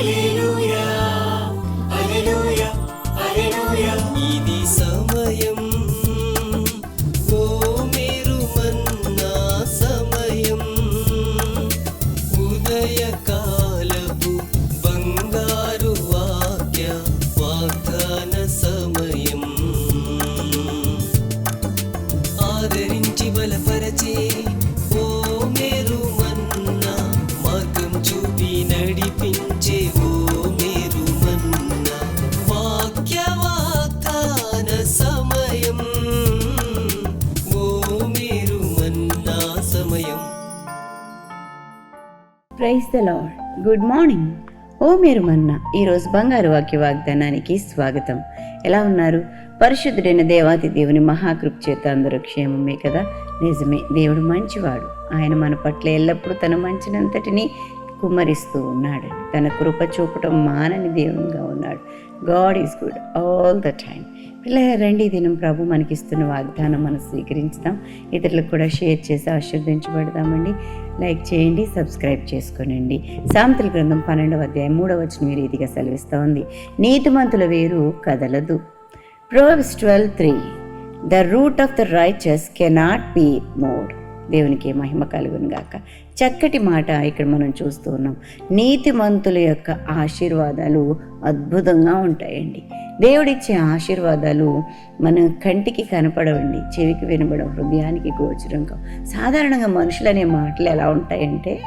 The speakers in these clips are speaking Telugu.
一路。praise the lord good morning. ఓ మీరు మన్న ఈరోజు బంగారు వాక్య వాగ్దానానికి స్వాగతం. ఎలా ఉన్నారు? పరిశుద్ధుడైన దేవాతి దేవుని మహాకృప్ చేత అందరూ క్షేమమే కదా? నిజమే దేవుడు మంచివాడు. ఆయన మన పట్ల ఎల్లప్పుడూ తన మంచినంతటిని కుమ్మరిస్తూ ఉన్నాడు. తన కృప చూపటం మానని దేవునిగా ఉన్నాడు. God is good all the time. పిల్లల రండి దినం ప్రభు మనకిస్తున్న వాగ్దానం మనం స్వీకరించుదాం. ఇతరులకు కూడా షేర్ చేసి ఆశీర్వదించబడదామండి. లైక్ చేయండి సబ్స్క్రైబ్ చేసుకోనండి. సాంతల గ్రంథం పన్నెండవ అధ్యాయం మూడవ వచ్చిన మీరు ఇదిగా సెలవిస్తూ ఉంది నీతిమంతుల వేరు కదలదు. Proverbs twelve three the root of the righteous cannot be moved దేవునికి మహిమ కలుగును గాక చక్కటి మాట ఇక్కడ మనం చూస్తూ ఉన్నాం. నీతిమంతుల యొక్క ఆశీర్వాదాలు అద్భుతంగా ఉంటాయండి. దేవుడిచ్చే ఆశీర్వాదాలు మన కంటికి కనపడవండి. చెవికి వినబడం హృదయానికి గోచరం కావు. సాధారణంగా మనుషులు అనే మాటలు ఎలా ఉంటాయంటే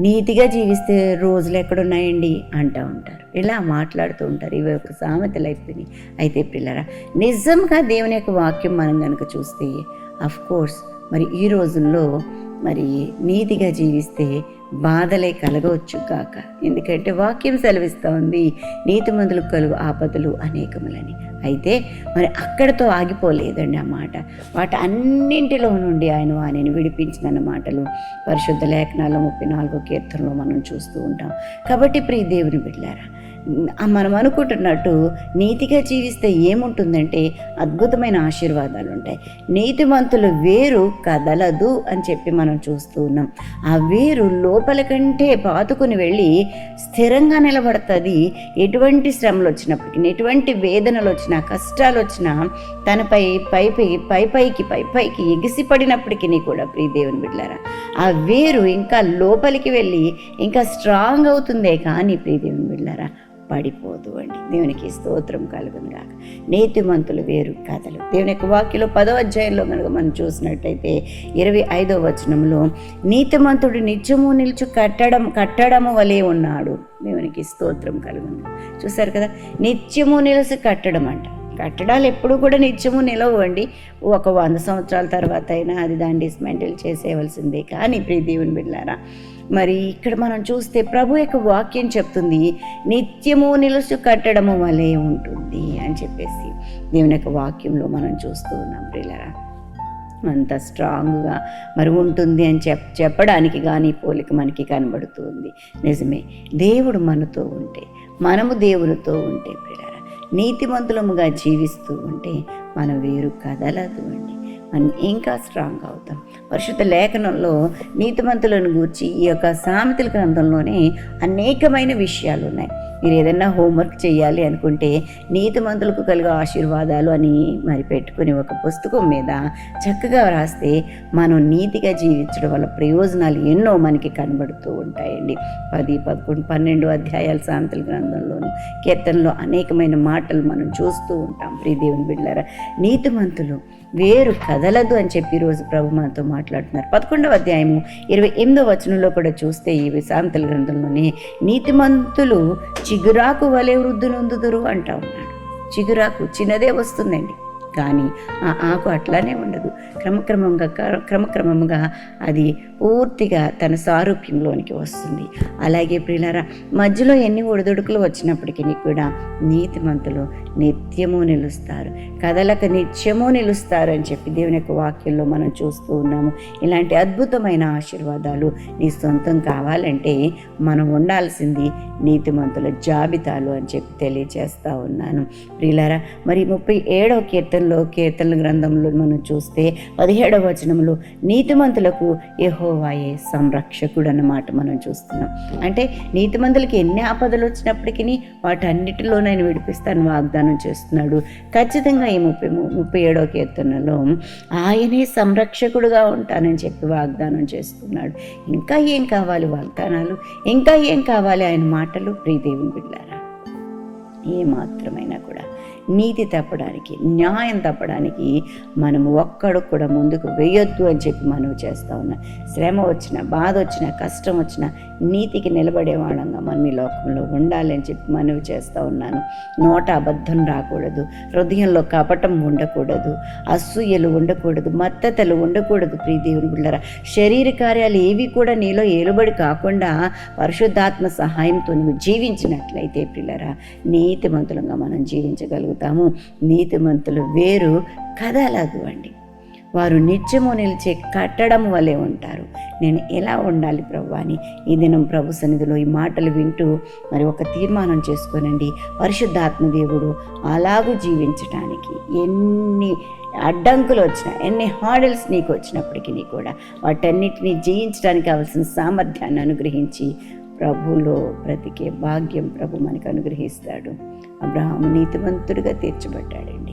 నీతిగా జీవిస్తే రోజులు ఎక్కడున్నాయండి అంటూ ఉంటారు. ఇలా మాట్లాడుతూ ఉంటారు. ఇవి ఒక సామెతలు అయిపోయినాయి అయితే పిల్లరా నిజంగా దేవుని యొక్క వాక్యం మనం కనుక చూస్తే అఫ్ కోర్స్ మరి ఈ రోజుల్లో మరి నీతిగా జీవిస్తే బాధలే కలగవచ్చు కాక ఎందుకంటే వాక్యం సెలవిస్తూ ఉంది నీతిమంతులకు కలుగు ఆపదలు అనేకములని. అయితే మరి అక్కడతో ఆగిపోలేదండి ఆ మాట. వాటి అన్నింటిలో నుండి ఆయన వాణిని విడిపించిన మాటలు పరిశుద్ధ లేఖనాలు ముప్పై నాలుగో కీర్తనలో మనం చూస్తూ ఉంటాం. కాబట్టి ప్రియ దేవుని బిడ్డారా మనం అనుకుంటున్నట్టు నీతిగా జీవిస్తే ఏముంటుందంటే అద్భుతమైన ఆశీర్వాదాలు ఉంటాయి నీతిమంతులు వేరు కదలదు అని చెప్పి మనం చూస్తూ ఉన్నాం. ఆ వేరు లోపల కంటే పాతుకుని వెళ్ళి స్థిరంగా నిలబడుతుంది. ఎటువంటి శ్రమలు వచ్చినప్పటికీ ఎటువంటి వేదనలు వచ్చినా కష్టాలు వచ్చినా తనపై పై పై పై పైకి పై పైకి ఎగిసిపడినప్పటికీ కూడా ప్రియ దేవుని బిడ్డారా ఆ వేరు ఇంకా లోపలికి వెళ్ళి ఇంకా స్ట్రాంగ్ అవుతుందే కానీ ప్రియ దేవుని బిడ్డారా పడిపోదు అండి. దేవునికి స్తోత్రం కలుగును గాక. నీతిమంతులు వేరు కథలు. దేవుని యొక్క వాక్యలో పదో అధ్యాయంలో కనుక మనం చూసినట్టయితే ఇరవై ఐదో వచనంలో నీతిమంతుడు నిత్యము నిలుచు కట్టడం కట్టడము వలె ఉన్నాడు. దేవునికి స్తోత్రం కలుగును. చూసారు కదా? నిత్యము నిలిచి కట్టడం అంట. కట్టడాలు ఎప్పుడు కూడా నిత్యము నిలవండి ఒక వంద సంవత్సరాల తర్వాత అయినా అది దాన్ని డిస్మెంటల్ చేసేవలసిందే కానీ ప్రీ దేవుని బిడ్డారా మరి ఇక్కడ మనం చూస్తే ప్రభు యొక్క వాక్యం చెప్తుంది నిత్యము నిలుసు కట్టడము వలె ఉంటుంది అని చెప్పేసి దేవుని యొక్క వాక్యంలో మనం చూస్తూ ఉన్నాం ప్రియులరా. అంత స్ట్రాంగ్గా మరి ఉంటుంది అని చెప్ చెప్పడానికి కానీ పోలిక మనకి కనబడుతుంది. నిజమే దేవుడు మనతో ఉంటే మనము దేవునితో ఉంటే ప్రియులరా నీతిమంతులముగా జీవిస్తూ ఉంటే మనం వేరు కదలదు అండి. మనం ఇంకా స్ట్రాంగ్ అవుతాం. పరిశుద్ధ లేఖనంలో నీతిమంతులను గూర్చి ఈ యొక్క సామెతల గ్రంథంలోనే అనేకమైన విషయాలు ఉన్నాయి. మీరు ఏదైనా హోంవర్క్ చేయాలి అనుకుంటే నీతిమంతులకు కలిగే ఆశీర్వాదాలు అని మరి పెట్టుకుని ఒక పుస్తకం మీద చక్కగా రాస్తే మనం నీతిగా జీవించడం వల్ల ప్రయోజనాలు ఎన్నో మనకి కనబడుతూ ఉంటాయండి. పది పదకొండు పన్నెండు అధ్యాయాల సాంతల గ్రంథంలోను కీర్తనలో అనేకమైన మాటలు మనం చూస్తూ ఉంటాం. ప్రీదేవుని బిడ్డారా నీతిమంతులు వేరు కదలదు అని చెప్పి ఈరోజు ప్రభు మనతో మాట్లాడుతున్నారు. పదకొండవ అధ్యాయము ఇరవై ఎనిమిదో వచనంలో కూడా చూస్తే ఈ సాంతల గ్రంథంలోనే నీతిమంతులు చిగురాకు వలె వృద్ధి అంటా ఉన్నాడు. చిగురాకు చిన్నదే వస్తుందండి. కానీ ఆ ఆకు అట్లానే ఉండదు. క్రమక్రమంగా క్రమక్రమంగా అది పూర్తిగా తన సారూప్యంలోనికి వస్తుంది. అలాగే ప్రియులారా మధ్యలో ఎన్ని ఒడిదుడుకులు వచ్చినప్పటికీ కూడా నీతిమంతులు నిత్యము నిలుస్తారు. కథలకు నిత్యము నిలుస్తారు అని చెప్పి దేవుని యొక్క వాక్యంలో మనం చూస్తూ ఉన్నాము. ఇలాంటి అద్భుతమైన ఆశీర్వాదాలు నీ సొంతం కావాలంటే మనం ఉండాల్సింది నీతిమంతుల జాబితాలు అని చెప్పి తెలియజేస్తా ఉన్నాను. ప్రియులారా మరి ముప్పై ఏడవ కీర్తన కీర్తనలో కీర్తన గ్రంథంలో మనం చూస్తే పదిహేడవ వచనంలో నీతిమంతులకు యహోవాయే సంరక్షకుడు అన్నమాట మనం చూస్తున్నాం. అంటే నీతిమంతులకి ఎన్ని ఆపదలు వచ్చినప్పటికీ వాటన్నిటిలో నేను విడిపిస్తాను వాగ్దానం చేస్తున్నాడు. ఖచ్చితంగా ఈ ముప్పై ముప్పై ఏడవ కీర్తనలో ఆయనే సంరక్షకుడుగా ఉంటానని చెప్పి వాగ్దానం చేస్తున్నాడు. ఇంకా ఏం కావాలి వాగ్దానాలు? ఇంకా ఏం కావాలి ఆయన మాటలు? ప్రీదేవిని బిడ్డారా ఏ మాత్రమైనా కూడా నీతి తప్పడానికి న్యాయం తప్పడానికి మనం ఒక్కడు కూడా ముందుకు వేయొద్దు అని చెప్పి మనం చేస్తూ ఉన్నాం. శ్రమ వచ్చినా బాధ వచ్చిన కష్టం వచ్చినా నీతికి నిలబడే వాళ్ళంగా మనం ఈ లోకంలో ఉండాలి అని చెప్పి మనవి చేస్తూ ఉన్నాను. నోట అబద్ధం రాకూడదు హృదయంలో కపటం ఉండకూడదు అసూయలు ఉండకూడదు మత్తతలు ఉండకూడదు ప్రీదేవుని బిళ్ళరా శరీర కార్యాలు ఏవి కూడా నీలో ఏలుబడి కాకుండా పరిశుద్ధాత్మ సహాయంతో నువ్వు జీవించినట్లయితే పిల్లరా నీతిమంతులంగా మనం జీవించగలుగుతాము నీతిమంతులు వేరు కదలదు అండి. వారు నిత్యము నిలిచే కట్టడం వలె ఉంటారు. నేను ఎలా ఉండాలి ప్రభు అని ఈ దినం ప్రభు సన్నిధిలో ఈ మాటలు వింటూ మరి ఒక తీర్మానం చేసుకోనండి. పరిశుద్ధాత్మ దేవుడు అలాగూ జీవించటానికి ఎన్ని అడ్డంకులు వచ్చినా ఎన్ని హాడల్స్ నీకు వచ్చినప్పటికీ కూడా వాటన్నిటిని జయించడానికి కావాల్సిన సామర్థ్యాన్ని అనుగ్రహించి ప్రభులో బ్రతికే భాగ్యం ప్రభు మనకు అనుగ్రహిస్తాడు. అబ్రహాము నీతిమంతుడిగా తీర్చబడ్డాడండి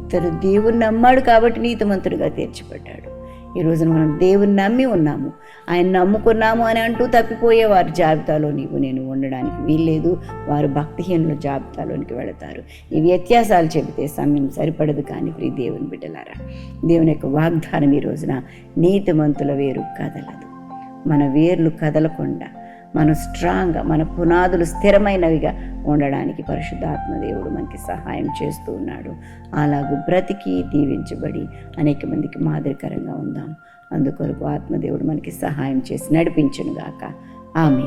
ఇతను దేవుని నమ్మాడు కాబట్టి నీతిమంతుడిగా తీర్చబడ్డాడు ఈ రోజున మనం దేవుని నమ్మి ఉన్నాము. ఆయన నమ్ముకున్నాము అని అంటూ తప్పిపోయే వారి జాబితాలో నీవు నేను ఉండడానికి వీల్లేదు. వారు భక్తిహీనుల జాబితాలోనికి వెళతారు. ఈ వ్యత్యాసాలు చెబితే సమయం సరిపడదు కానీ ప్రియ దేవుని బిడ్డలారా దేవుని యొక్క వాగ్దానం ఈ రోజున నీతిమంతుల వేరు కదలదు. మన వేర్లు కదలకుండా మనం స్ట్రాంగ్గా మన పునాదులు స్థిరమైనవిగా ఉండడానికి పరిశుద్ధాత్మ దేవుడు మనకి సహాయం చేస్తూ ఉన్నాడు. అలాగూ బ్రతికి దీవించబడి అనేక మందికి మాదిరికరంగా ఉందాం. అందుకొరకు ఆత్మదేవుడు మనకి సహాయం చేసి నడిపించును గాక ఆమె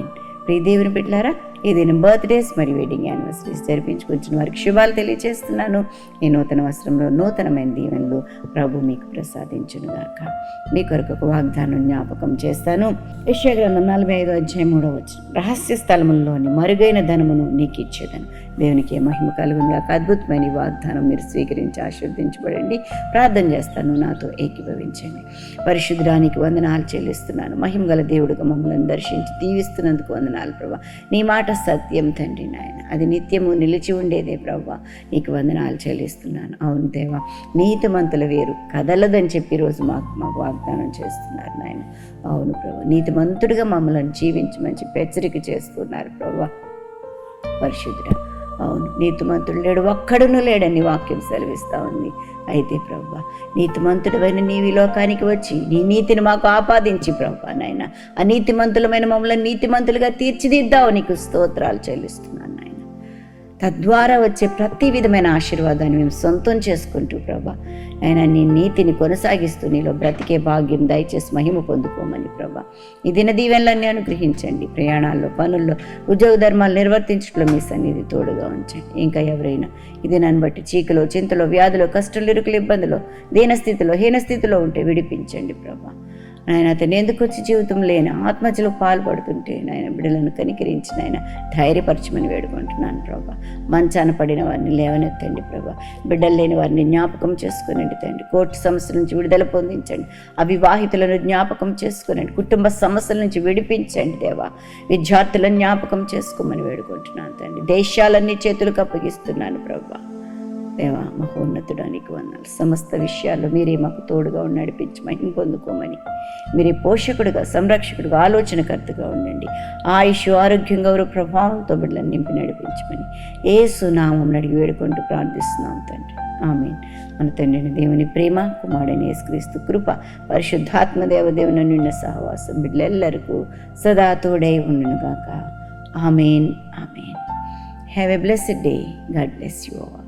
ప్రియ దేవుని బిడ్డలారా ఏదైనా బర్త్డేస్ మరియు వెడ్డింగ్ యానివర్సరీస్ జరిపించుకొచ్చిన వారికి శుభాలు తెలియజేస్తున్నాను. ఈ నూతన వస్త్రంలో నూతనమైన దీవెనలు ప్రభు మీకు ప్రసాదించునుగాక. మీ కొరకు ఒక వాగ్దానం జ్ఞాపకం చేస్తాను. యశ్యగ్రంథం నలభై ఐదో అధ్యాయం మూడో వచ్చిన రహస్య స్థలముల్లోని మరుగైన ధనమును నీకు ఇచ్చేదను. దేవునికి మహిమ కలుగునుగాక. అద్భుతమైన వాగ్దానం మీరు స్వీకరించి ఆశీర్వదించబడండి. ప్రార్థన చేస్తాను. నాతో ఏకీభవించండి. పరిశుద్ధానికి వందనాలు చెల్లిస్తున్నాను. మహిమ గల దేవుడుగా మమ్మల్ని దర్శించి దీవిస్తున్నందుకు వందనాలు ప్రభా. నీ మాట సత్యం తండ్రి నాయన. అది నిత్యము నిలిచి ఉండేదే ప్రభా నీకు వందనాలు చెల్లిస్తున్నాను. అవును దేవా నీతిమంతుల వేరు. కదలదని చెప్పి ఈరోజు మాకు మాకు వాగ్దానం చేస్తున్నారు నాయన. అవును ప్రభా నీతిమంతుడిగా మమ్మల్ని జీవించమని చెప్పి హెచ్చరిక చేస్తున్నారు ప్రభా పరిశుద్ధుడా అవును నీతిమంతుడు లేడు ఒక్కడును లేడని వాక్యం సెలవిస్తూ ఉంది. అయితే ప్రభా నీతిమంతుడమైన నీవి లోకానికి వచ్చి నీ నీతిని మాకు ఆపాదించి ప్రభా నాయన. అనీతిమంతులమైన మమ్మల్ని నీతిమంతులుగా తీర్చిదిద్దావు నీకు స్తోత్రాలు చెల్లిస్తున్నాను తద్వారా వచ్చే ప్రతి విధమైన ఆశీర్వాదాన్ని మేము సొంతం చేసుకుంటూ ప్రభా ఆయన నీ నీతిని కొనసాగిస్తూ నీలో బ్రతికే భాగ్యం దయచేసి మహిమ పొందుకోమని ప్రభా. ఈ దిన దీవెనలన్నీ అనుగ్రహించండి. ప్రయాణాల్లో పనుల్లో ఉద్యోగ ధర్మాలు నిర్వర్తించడంలో మీ సన్నిధి తోడుగా ఉంచండి. ఇంకా ఎవరైనా ఇది నన్ను బట్టి చీకలో చింతలో వ్యాధులు కష్టాలు ఇరుకులు ఇబ్బందులు దీనస్థితిలో హీనస్థితిలో ఉంటే విడిపించండి ప్రభా. నాయన అతను ఎందుకు వచ్చి జీవితం లేని ఆత్మహత్యలో పాల్పడుతుంటే నాయన బిడ్డలను కనికరించి నాయన ధైర్యపరచమని వేడుకుంటున్నాను ప్రభా. మంచాన పడిన వారిని లేవనెత్తండి ప్రభా. బిడ్డలు లేని వారిని జ్ఞాపకం చేసుకునండి తండ్రి. కోర్టు సమస్యల నుంచి విడుదల పొందించండి. అవివాహితులను జ్ఞాపకం చేసుకునండి. కుటుంబ సమస్యల నుంచి విడిపించండి దేవా. విద్యార్థులను జ్ఞాపకం చేసుకోమని వేడుకుంటున్నాను తండ్రి. దేశాలన్నీ చేతులకు అప్పగిస్తున్నాను ప్రభా. దేవా మహోన్నతుడానికి వందలు సమస్త విషయాల్లో మీరే మాకు తోడుగా ఉండి నడిపించి మహిమ పొందుకోమని. మీరే పోషకుడుగా సంరక్షకుడుగా ఆలోచనకర్తగా ఉండండి. ఆయుష్ ఆరోగ్యం గౌరవ ప్రభావంతో బిడ్డలను నింపి నడిపించమని. ఏ సునామం అడిగి వేడుకుంటూ ప్రార్థిస్తున్నాం తండ్రి. ఆమె మన తండ్రిని దేవుని ప్రేమ కుమారుడైన యేసుక్రీస్తు కృప పరిశుద్ధాత్మ దేవదేవుని నిన్న సహవాసం బిడ్డలెల్లరికూ సదా తోడై ఉండునుగాక. ఆమెన్. Amen. Have a blessed day God bless you all